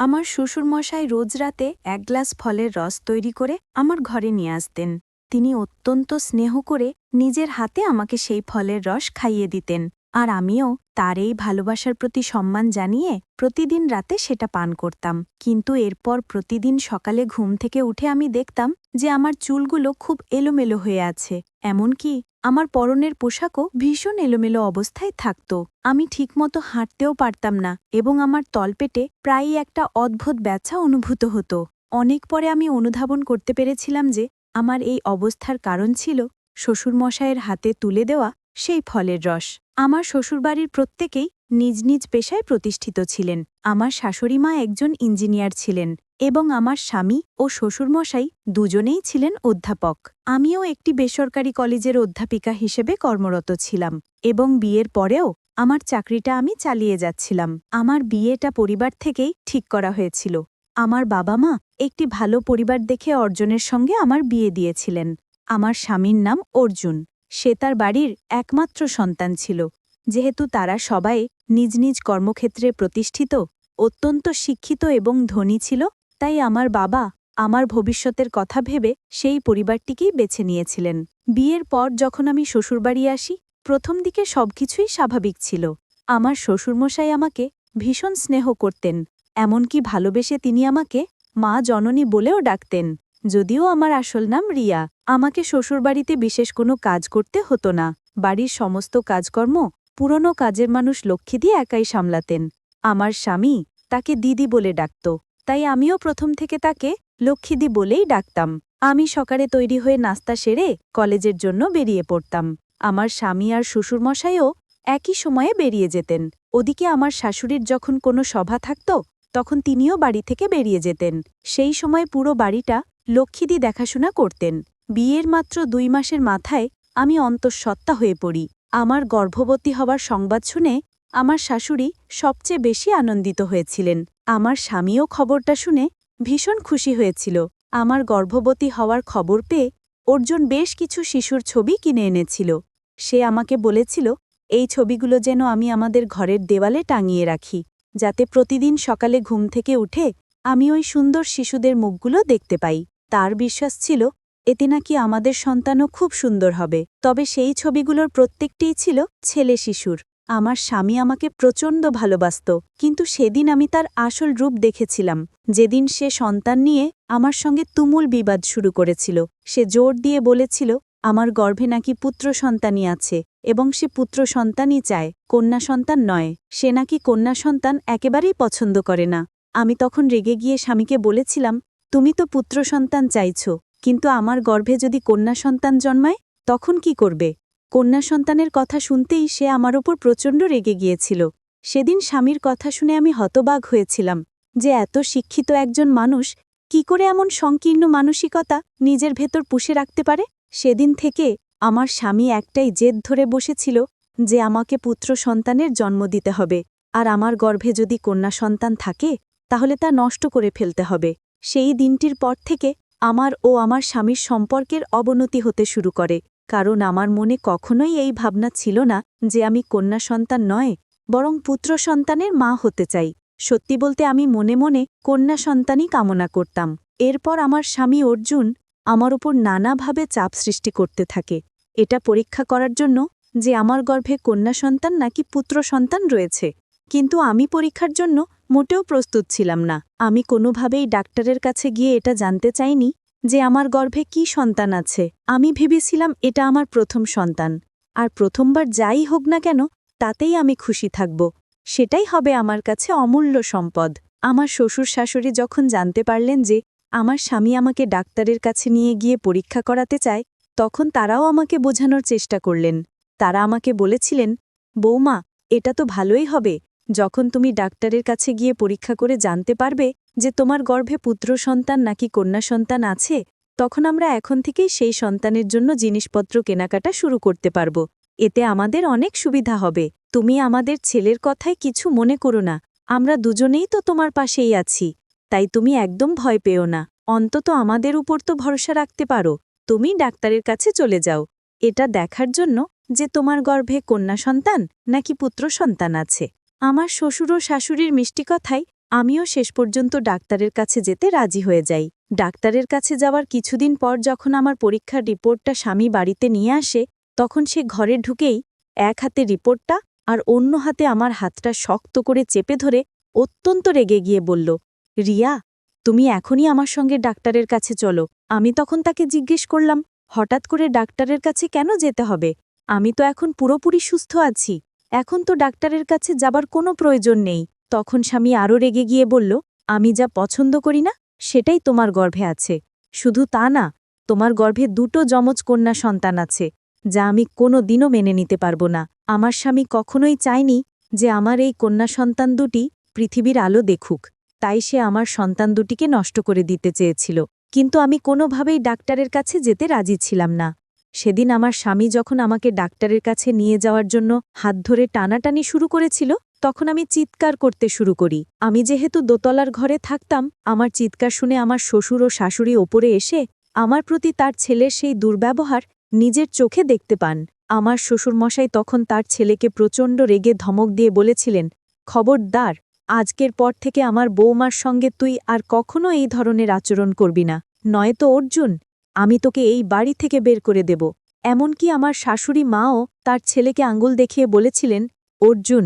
আমার শ্বশুরমশাই রোজ রাতে এক গ্লাস ফলের রস তৈরি করে আমার ঘরে নিয়ে আসতেন। তিনি অত্যন্ত স্নেহ করে নিজের হাতে আমাকে সেই ফলের রস খাইয়ে দিতেন আর আমিও তার এই ভালোবাসার প্রতি সম্মান জানিয়ে প্রতিদিন রাতে সেটা পান করতাম। কিন্তু এরপর প্রতিদিন সকালে ঘুম থেকে উঠে আমি দেখতাম যে আমার চুলগুলো খুব এলোমেলো হয়ে আছে। এমনকি আমার পরনের পোশাকও ভীষণ এলোমেলো অবস্থায় থাকত। আমি ঠিকমতো হাঁটতেও পারতাম না এবং আমার তলপেটে প্রায়ই একটা অদ্ভুত ব্যথা অনুভূত হতো। অনেক পরে আমি অনুধাবন করতে পেরেছিলাম যে, আমার এই অবস্থার কারণ ছিল শ্বশুরমশায়ের হাতে তুলে দেওয়া সেই ফলের রস। আমার শ্বশুরবাড়ির প্রত্যেকেই নিজ নিজ পেশায় প্রতিষ্ঠিত ছিলেন। আমার শাশুড়ি মা একজন ইঞ্জিনিয়ার ছিলেন। এবং আমার স্বামী ও শ্বশুরমশাই দুজনেই ছিলেন অধ্যাপক। আমিও একটি বেসরকারি কলেজের অধ্যাপিকা হিসেবে কর্মরত ছিলাম এবং বিয়ের পরেও আমার চাকরিটা আমি চালিয়ে যাচ্ছিলাম। আমার বিয়েটা পরিবার থেকেই ঠিক করা হয়েছিল। আমার বাবা মা একটি ভালো পরিবার দেখে অর্জনের সঙ্গে আমার বিয়ে দিয়েছিলেন। আমার স্বামীর নাম অর্জুন। সে তার বাড়ির একমাত্র সন্তান ছিল। যেহেতু তারা সবাই নিজ নিজ কর্মক্ষেত্রে প্রতিষ্ঠিত, অত্যন্ত শিক্ষিত এবং ধনী ছিল তাই আমার বাবা আমার ভবিষ্যতের কথা ভেবে সেই পরিবারটিকেই বেছে নিয়েছিলেন। বিয়ের পর যখন আমি শ্বশুরবাড়ি আসি, প্রথম দিকে সবকিছুই স্বাভাবিক ছিল। আমার শ্বশুরমশাই আমাকে ভীষণ স্নেহ করতেন, এমনকি ভালোবেসে তিনি আমাকে মা জননী বলেও ডাকতেন, যদিও আমার আসল নাম রিয়া। আমাকে শ্বশুরবাড়িতে বিশেষ কোনো কাজ করতে হতো না, বাড়ির সমস্ত কাজকর্ম পুরনো কাজের মানুষ লক্ষ্মী দিয়ে একাই সামলাতেন। আমার স্বামী তাকে দিদি বলে ডাকত। তাই আমিও প্রথম থেকে তাকে লক্ষ্মীদি বলেই ডাকতাম। আমি সকালে তৈরি হয়ে নাস্তা সেরে কলেজের জন্য বেরিয়ে পড়তাম। আমার স্বামী আর শ্বশুরমশাইও একই সময়ে বেরিয়ে যেতেন। ওদিকে আমার শাশুড়ির যখন কোনো সভা থাকত, তখন তিনিও বাড়ি থেকে বেরিয়ে যেতেন। সেই সময় পুরো বাড়িটা লক্ষ্মীদি দেখাশোনা করতেন। বিয়ের মাত্র দুই মাসের মাথায় আমি অন্তঃসত্ত্বা হয়ে পড়ি। আমার গর্ভবতী হওয়ার সংবাদ শুনে আমার শাশুড়ি সবচেয়ে বেশি আনন্দিত হয়েছিলেন। আমার স্বামীও খবরটা শুনে ভীষণ খুশি হয়েছিল। আমার গর্ভবতী হওয়ার খবর পেয়ে অর্জুন বেশ কিছু শিশুর ছবি কিনে এনেছিল। সে আমাকে বলেছিল, এই ছবিগুলো যেন আমি আমাদের ঘরের দেওয়ালে টাঙিয়ে রাখি, যাতে প্রতিদিন সকালে ঘুম থেকে উঠে আমি ওই সুন্দর শিশুদের মুখগুলো দেখতে পাই। তার বিশ্বাস ছিল, এতে নাকি আমাদের সন্তানও খুব সুন্দর হবে। তবে সেই ছবিগুলোর প্রত্যেকটিই ছিল ছেলে শিশুর। আমার স্বামী আমাকে প্রচণ্ড ভালোবাসত, কিন্তু সেদিন আমি তার আসল রূপ দেখেছিলাম। যেদিন সে সন্তান নিয়ে আমার সঙ্গে তুমুল বিবাদ শুরু করেছিল, সে জোর দিয়ে বলেছিল, আমার গর্ভে নাকি পুত্র সন্তানই আছে, এবং সে পুত্র সন্তানই চায়, কন্যা সন্তান নয়, সে নাকি কন্যা সন্তান একেবারেই পছন্দ করে না। আমি তখন রেগে গিয়ে স্বামীকে বলেছিলাম, তুমি তো পুত্র সন্তান চাইছ, কিন্তু আমার গর্ভে যদি কন্যা সন্তান জন্মায়, তখন কি করবে? কন্যা সন্তানের কথা শুনতেই সে আমার ওপর প্রচণ্ড রেগে গিয়েছিল। সেদিন স্বামীর কথা শুনে আমি হতবাগ হয়েছিলাম যে এত শিক্ষিত একজন মানুষ কি করে এমন সংকীর্ণ মানসিকতা নিজের ভেতর পুষে রাখতে পারে? সেদিন থেকে আমার স্বামী একটাই জেদ ধরে বসেছিল যে আমাকে পুত্র সন্তানের জন্ম দিতে হবে আর আমার গর্ভে যদি কন্যা সন্তান থাকে তাহলে তা নষ্ট করে ফেলতে হবে। সেই দিনটির পর থেকে আমার ও আমার স্বামীর সম্পর্কের অবনতি হতে শুরু করে। কারণ আমার মনে কখনোই এই ভাবনা ছিল না যে আমি কন্যা সন্তান নয়, বরং পুত্র সন্তানের মা হতে চাই। সত্যি বলতে আমি মনে মনে কন্যা সন্তানই কামনা করতাম। এরপর আমার স্বামী অর্জুন আমার উপর নানাভাবে চাপ সৃষ্টি করতে থাকে। এটা পরীক্ষা করার জন্য যে আমার গর্ভে কন্যা সন্তান নাকি পুত্র সন্তান রয়েছে। কিন্তু আমি পরীক্ষার জন্য মোটেও প্রস্তুত ছিলাম না। আমি কোনোভাবেই ডাক্তারের কাছে গিয়ে এটা জানতে চাইনি যে আমার গর্ভে কি সন্তান আছে। আমি ভেবেছিলাম এটা আমার প্রথম সন্তান। আর প্রথমবার যাই হোক না কেন, তাতেই আমি খুশি থাকব। সেটাই হবে আমার কাছে অমূল্য সম্পদ। আমার শ্বশুর শাশুড়ি যখন জানতে পারলেন যে আমার স্বামী আমাকে ডাক্তারের কাছে নিয়ে গিয়ে পরীক্ষা করাতে চায়, তখন তারাও আমাকে বোঝানোর চেষ্টা করলেন। তারা আমাকে বলেছিলেন, বৌমা, এটা তো ভালোই হবে। যখন তুমি ডাক্তারের কাছে গিয়ে পরীক্ষা করে জানতে পারবে যে তোমার গর্ভে পুত্র সন্তান নাকি কন্যা সন্তান আছে, তখন আমরা এখন থেকেই সেই সন্তানের জন্য জিনিসপত্র কেনাকাটা শুরু করতে পারব। এতে আমাদের অনেক সুবিধা হবে। তুমি আমাদের ছেলের কথায় কিছু মনে করো না। আমরা দুজনেই তো তোমার পাশেই আছি। তাই তুমি একদম ভয় পেও না। অন্তত আমাদের উপর তো ভরসা রাখতে পারো। তুমি ডাক্তারের কাছে চলে যাও। এটা দেখার জন্য যে তোমার গর্ভে কন্যা সন্তান নাকি পুত্র সন্তান আছে। আমার শ্বশুর ও শাশুড়ির মিষ্টি কথায় আমিও শেষ পর্যন্ত ডাক্তারের কাছে যেতে রাজি হয়ে যাই। ডাক্তারের কাছে যাওয়ার কিছুদিন পর যখন আমার পরীক্ষার রিপোর্টটা স্বামী বাড়িতে নিয়ে আসে, তখন সে ঘরে ঢুকেই এক হাতে রিপোর্টটা আর অন্য হাতে আমার হাতটা শক্ত করে চেপে ধরে অত্যন্ত রেগে গিয়ে বলল, রিয়া, তুমি এখনই আমার সঙ্গে ডাক্তারের কাছে চলো। আমি তখন তাকে জিজ্ঞেস করলাম, হঠাৎ করে ডাক্তারের কাছে কেন যেতে হবে? আমি তো এখন পুরোপুরি সুস্থ আছি। এখন তো ডাক্তারের কাছে যাবার কোনো প্রয়োজন নেই। তখন স্বামী আরও রেগে গিয়ে বলল, আমি যা পছন্দ করি না, সেটাই তোমার গর্ভে আছে। শুধু তা না, তোমার গর্ভে দুটো যমজ কন্যা সন্তান আছে, যা আমি কোনো দিনও মেনে নিতে পারব না। আমার স্বামী কখনোই চায়নি যে আমার এই কন্যা সন্তান দুটি পৃথিবীর আলো দেখুক। তাই সে আমার সন্তান দুটিকে নষ্ট করে দিতে চেয়েছিল। কিন্তু আমি কোনোভাবেই ডাক্তারের কাছে যেতে রাজি ছিলাম না। সেদিন আমার স্বামী যখন আমাকে ডাক্তারের কাছে নিয়ে যাওয়ার জন্য হাত ধরে টানাটানি শুরু করেছিল তখন আমি চিৎকার করতে শুরু করি। আমি যেহেতু দোতলার ঘরে থাকতাম, আমার চিৎকার শুনে আমার শ্বশুর ও শাশুড়ি ওপরে এসে আমার প্রতি তার ছেলের সেই দুর্ব্যবহার নিজের চোখে দেখতে পান। আমার শ্বশুরমশাই তখন তার ছেলেকে প্রচণ্ড রেগে ধমক দিয়ে বলেছিলেন, খবরদার, আজকের পর থেকে আমার বৌমার সঙ্গে তুই আর কখনো এই ধরনের আচরণ করবি না। নয়তো অর্জুন, আমি তোকে এই বাড়ি থেকে বের করে দেব। এমনকি আমার শাশুড়ি মাও তার ছেলেকে আঙ্গুল দেখিয়ে বলেছিলেন, অর্জুন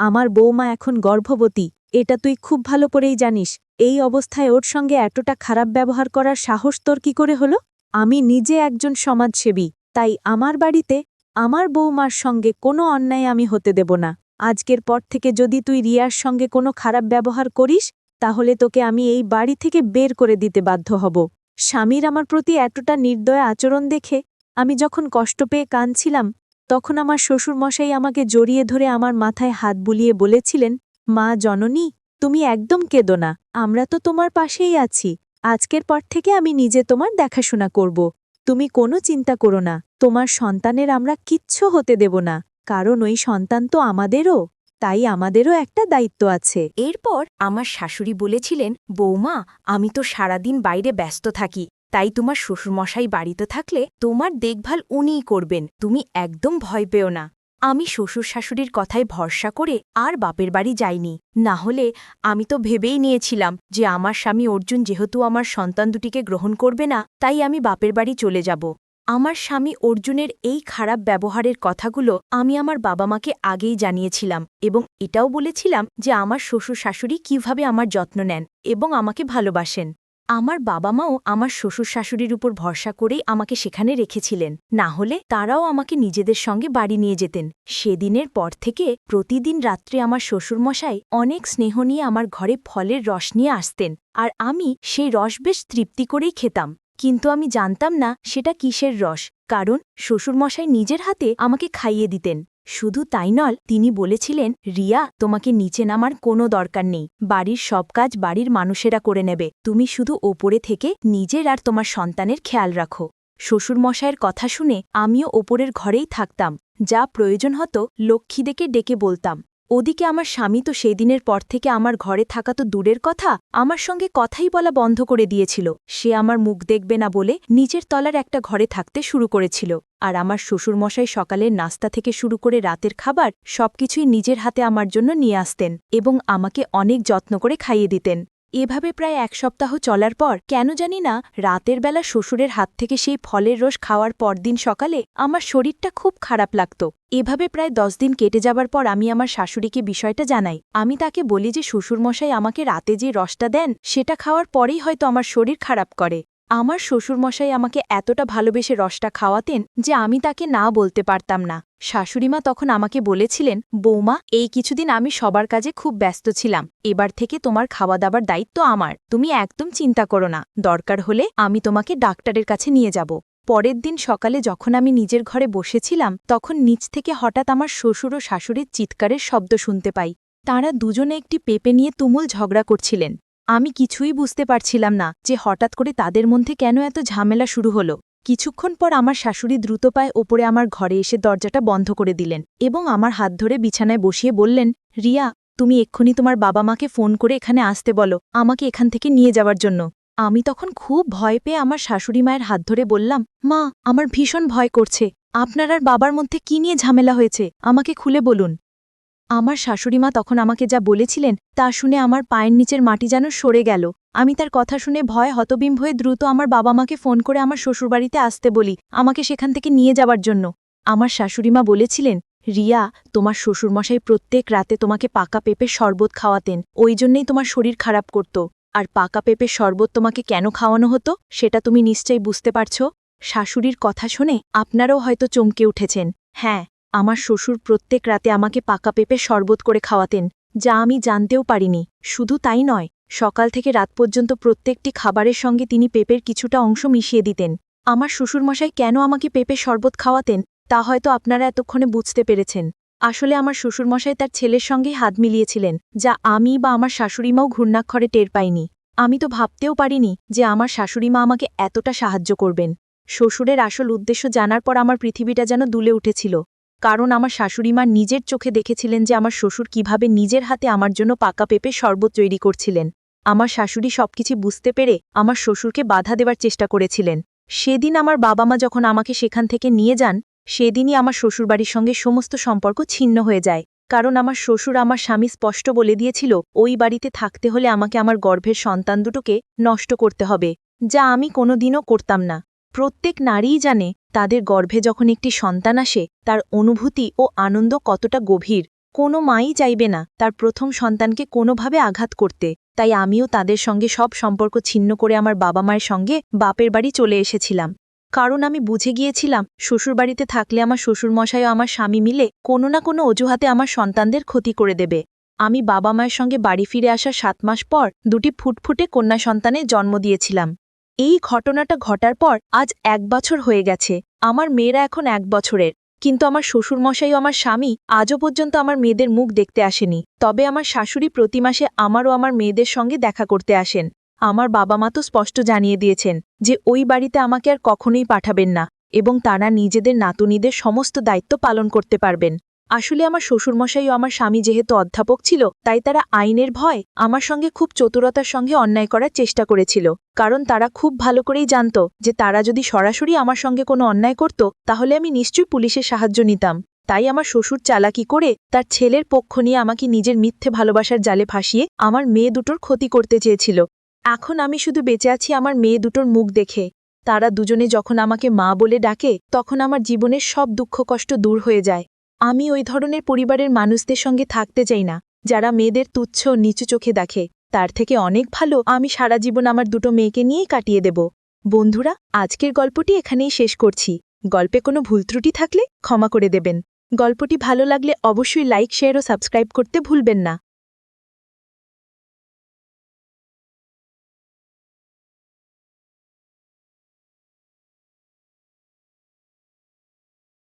আমার বৌমা এখন গর্ভবতী, এটা তুই খুব ভালো করেই জানিস, এই অবস্থায় ওর সঙ্গে এতটা খারাপ ব্যবহার করার সাহস তোর কি করে হলো? আমি নিজে একজন সমাজসেবী, তাই আমার বাড়িতে আমার বৌমার সঙ্গে কোনো অন্যায় আমি হতে দেব না। আজকের পর থেকে যদি তুই রিয়ার সঙ্গে কোনো খারাপ ব্যবহার করিস, তাহলে তোকে আমি এই বাড়ি থেকে বের করে দিতে বাধ্য হব। স্বামীর আমার প্রতি এতটা নির্দয় আচরণ দেখে আমি যখন কষ্ট পেয়ে কাঁদছিলাম তখন আমার শ্বশুরমশাই আমাকে জড়িয়ে ধরে আমার মাথায় হাত বুলিয়ে বলেছিলেন, মা, জননী, তুমি একদম কেঁদো না, আমরা তো তোমার পাশেই আছি, আজকের পর থেকে আমি নিজে তোমার দেখাশোনা করব, তুমি কোনো চিন্তা করো না, তোমার সন্তানের আমরা কিচ্ছু হতে দেব না, কারণ ওই সন্তান তো আমাদেরও, তাই আমাদেরও একটা দায়িত্ব আছে। এরপর আমার শাশুড়ি বলেছিলেন, বৌমা, আমি তো সারাদিন বাইরে ব্যস্ত থাকি তাই তোমার শ্বশুরমশাই বাড়িতে থাকলে তোমার দেখভাল উনিই করবেন, তুমি একদম ভয় পেও না। আমি শ্বশুর শাশুড়ির কথায় ভরসা করে আর বাপের বাড়ি যাইনি। না হলে আমি তো ভেবেই নিয়েছিলাম যে আমার স্বামী অর্জুন যেহেতু আমার সন্তান দুটিকে গ্রহণ করবে না, তাই আমি বাপের বাড়ি চলে যাব। আমার স্বামী অর্জুনের এই খারাপ ব্যবহারের কথাগুলো আমি আমার বাবা মাকে আগেই জানিয়েছিলাম এবং এটাও বলেছিলাম যে আমার শ্বশুর শাশুড়ি কীভাবে আমার যত্ন নেন এবং আমাকে ভালোবাসেন। আমার বাবা মাও আমার শ্বশুর শাশুড়ির উপর ভরসা করেই আমাকে সেখানে রেখেছিলেন। না হলে তারাও আমাকে নিজেদের সঙ্গে বাড়ি নিয়ে যেতেন। সেদিনের পর থেকে প্রতিদিন রাত্রে আমার শ্বশুরমশাই অনেক স্নেহ নিয়ে আমার ঘরে ফলের রস নিয়ে আসতেন আর আমি সেই রস বেশ তৃপ্তি করেই খেতাম। কিন্তু আমি জানতাম না সেটা কিসের রস। কারণ শ্বশুরমশাই নিজের হাতে আমাকে খাইয়ে দিতেন। শুধু তাই নল তিনি বলেছিলেন, রিয়া, তোমাকে নিচে নামার কোনো দরকার নেই। বাড়ির সব কাজ বাড়ির মানুষেরা করে নেবে। তুমি শুধু ওপরে থেকে নিজের আর তোমার সন্তানের খেয়াল রাখো। শ্বশুরমশায়ের কথা শুনে আমিও ওপরের ঘরেই থাকতাম। যা প্রয়োজন হতো লক্ষ্মীদেকে ডেকে বলতাম। ওদিকে আমার স্বামী তো সেই দিনের পর থেকে আমার ঘরে থাকা তো দূরের কথা, আমার সঙ্গে কথাই বলা বন্ধ করে দিয়েছিল। সে আমার মুখ দেখবে না বলে নিজের তলার একটা ঘরে থাকতে শুরু করেছিল। আর আমার শ্বশুরমশাই সকালের নাস্তা থেকে শুরু করে রাতের খাবার সবকিছুই নিজের হাতে আমার জন্য নিয়ে আসতেন এবং আমাকে অনেক যত্ন করে খাইয়ে দিতেন। এভাবে প্রায় এক সপ্তাহ চলার পর কেন জানি না রাতের বেলা শ্বশুরের হাত থেকে সেই ফলের রস খাওয়ার পরদিন সকালে আমার শরীরটা খুব খারাপ লাগত। এভাবে প্রায় দশ দিন কেটে যাবার পর আমি আমার শাশুড়িকে বিষয়টা জানাই। আমি তাকে বলি যে, শ্বশুরমশাই আমাকে রাতে যে রসটা দেন, সেটা খাওয়ার পরেই হয়তো আমার শরীর খারাপ করে। আমার শ্বশুরমশাই আমাকে এতটা ভালোবেসে রসটা খাওয়াতেন যে আমি তাকে না বলতে পারতাম না। শাশুড়িমা তখন আমাকে বলেছিলেন, বৌমা, এই কিছুদিন আমি সবার কাজে খুব ব্যস্ত ছিলাম। এবার থেকে তোমার খাওয়া দাবার দায়িত্ব আমার। তুমি একদম চিন্তা করো না। দরকার হলে আমি তোমাকে ডাক্তারের কাছে নিয়ে যাব। পরের দিন সকালে যখন আমি নিজের ঘরে বসেছিলাম, তখন নিচ থেকে হঠাৎ আমার শ্বশুর ও শাশুড়ির চিৎকারের শব্দ শুনতে পাই। তাঁরা দুজনে একটি পেপে নিয়ে তুমুল ঝগড়া করছিলেন। আমি কিছুই বুঝতে পারছিলাম না যে হঠাৎ করে তাদের মধ্যে কেন এত ঝামেলা শুরু হলো। কিছুক্ষণ পর আমার শাশুড়ি দ্রুত পায়ে ওপরে আমার ঘরে এসে দরজাটা বন্ধ করে দিলেন এবং আমার হাত ধরে বিছানায় বসিয়ে বললেন, রিয়া, তুমি এক্ষুনি তোমার বাবা মাকে ফোন করে এখানে আসতে বলো, আমাকে এখান থেকে নিয়ে যাওয়ার জন্য। আমি তখন খুব ভয় পেয়ে আমার শাশুড়ি মায়ের হাত ধরে বললাম, মা, আমার ভীষণ ভয় করছে। আপনার আর বাবার মধ্যে কি নিয়ে ঝামেলা হয়েছে? আমাকে খুলে বলুন। আমার শাশুড়িমা তখন আমাকে যা বলেছিলেন তা শুনে আমার পায়ের নিচের মাটি যেন সরে গেল। আমি তার কথা শুনে ভয় হতবিম্ব হয়ে দ্রুত আমার বাবা মাকে ফোন করে আমার শ্বশুরবাড়িতে আসতে বলি, আমাকে সেখান থেকে নিয়ে যাবার জন্য। আমার শাশুড়িমা বলেছিলেন, রিয়া, তোমার শ্বশুরমশাই প্রত্যেক রাতে তোমাকে পাকা পেঁপে শরবত খাওয়াতেন, ওই জন্যেই তোমার শরীর খারাপ করত। আর পাকা পেঁপে শরবত তোমাকে কেন খাওয়ানো হতো, সেটা তুমি নিশ্চয়ই বুঝতে পারছ? শাশুড়ির কথা শুনে আপনারাও হয়তো চমকে উঠেছেন। হ্যাঁ আমার শ্বশুর প্রত্যেক রাতে আমাকে পাকা পেঁপে শরবত করে খাওয়াতেন, যা আমি জানতেও পারিনি। শুধু তাই নয়, সকাল থেকে রাত পর্যন্ত প্রত্যেকটি খাবারের সঙ্গে তিনি পেঁপের কিছুটা অংশ মিশিয়ে দিতেন। আমার শ্বশুরমশাই কেন আমাকে পেঁপে শরবত খাওয়াতেন, তা হয়তো আপনারা এতক্ষণে বুঝতে পেরেছেন। আসলে আমার শ্বশুরমশাই তার ছেলের সঙ্গেই হাত মিলিয়েছিলেন, যা আমি বা আমার শাশুড়িমাও ঘূর্ণাক্ষরে টের পাইনি। আমি তো ভাবতেও পারিনি যে আমার শাশুড়িমা আমাকে এতটা সাহায্য করবেন। শ্বশুরের আসল উদ্দেশ্য জানার পর আমার পৃথিবীটা যেন দুলে উঠেছিল। কারণ আমার শাশুড়িমা নিজের চোখে দেখেছিলেন যে আমার শ্বশুর কীভাবে নিজের হাতে আমার জন্য পাকা পেঁপে শরবত তৈরি করছিলেন। আমার শাশুড়ি সবকিছু বুঝতে পেরে আমার শ্বশুরকে বাধা দেবার চেষ্টা করেছিলেন। সেদিন আমার বাবা মা যখন আমাকে সেখান থেকে নিয়ে যান, সেদিনই আমার শ্বশুরবাড়ির সঙ্গে সমস্ত সম্পর্ক ছিন্ন হয়ে যায়। কারণ আমার শ্বশুর আমার স্বামী স্পষ্ট বলে দিয়েছিল, ওই বাড়িতে থাকতে হলে আমাকে আমার গর্ভের সন্তান দুটোকে নষ্ট করতে হবে, যা আমি কোনোদিনও করতাম না। প্রত্যেক নারীই জানে তাদের গর্ভে যখন একটি সন্তান আসে, তার অনুভূতি ও আনন্দ কতটা গভীর। কোনো মাই চাইবে না তার প্রথম সন্তানকে কোনোভাবে আঘাত করতে। তাই আমিও তাদের সঙ্গে সব সম্পর্ক ছিন্ন করে আমার বাবা মায়ের সঙ্গে বাপের বাড়ি চলে এসেছিলাম। কারণ আমি বুঝে গিয়েছিলাম, শ্বশুরবাড়িতে থাকলে আমার শ্বশুরমশাই ও আমার স্বামী মিলে কোনো না কোনো অজুহাতে আমার সন্তানদের ক্ষতি করে দেবে। আমি বাবা মায়ের সঙ্গে বাড়ি ফিরে আসার সাত মাস পর দুটি ফুটফুটে কন্যা সন্তানের জন্ম দিয়েছিলাম। এই ঘটনাটা ঘটার পর আজ এক বছর হয়ে গেছে। আমার মেয়েরা এখন এক বছরের। কিন্তু আমার শ্বশুরমশাই ও আমার স্বামী আজও পর্যন্ত আমার মেয়েদের মুখ দেখতে আসেনি। তবে আমার শাশুড়ি প্রতি মাসে আমার ও আমার মেয়েদের সঙ্গে দেখা করতে আসেন। আমার বাবা মা তো স্পষ্ট জানিয়ে দিয়েছেন যে ওই বাড়িতে আমাকে আর কখনোই পাঠাবেন না এবং তারা নিজেদের নাতুনিদের সমস্ত দায়িত্ব পালন করতে পারবেন। আসলে আমার শ্বশুরমশাই ও আমার স্বামী যেহেতু অধ্যাপক ছিল, তাই তারা আইনের ভয়, আমার সঙ্গে খুব চতুরতার সঙ্গে অন্যায় করার চেষ্টা করেছিল। কারণ তারা খুব ভালো করেই জানত যে তারা যদি সরাসরি আমার সঙ্গে কোনো অন্যায় করত, তাহলে আমি নিশ্চয়ই পুলিশের সাহায্য নিতাম। তাই আমার শ্বশুর চালাকি করে তার ছেলের পক্ষ নিয়ে আমাকে নিজের মিথ্যে ভালোবাসার জালে ফাঁসিয়ে আমার মেয়ে দুটোর ক্ষতি করতে চেয়েছিল। এখন আমি শুধু বেঁচে আছি আমার মেয়ে দুটোর মুখ দেখে। তারা দুজনে যখন আমাকে মা বলে ডাকে, তখন আমার জীবনের সব দুঃখ কষ্ট দূর হয়ে যায়। আমি ওই ধরনের পরিবারের মানুষদের সঙ্গে থাকতে চাই না, যারা মেয়েদের তুচ্ছ, নিচু চোখে দেখে। তার থেকে অনেক ভালো আমি সারা জীবন আমার দুটো মেয়েকে নিয়েই কাটিয়ে দেব। বন্ধুরা, আজকের গল্পটি এখানেই শেষ করছি। গল্পে কোনো ভুল ত্রুটি থাকলে ক্ষমা করে দেবেন। গল্পটি ভালো লাগলে অবশ্যই লাইক, শেয়ার ও সাবস্ক্রাইব করতে ভুলবেন না।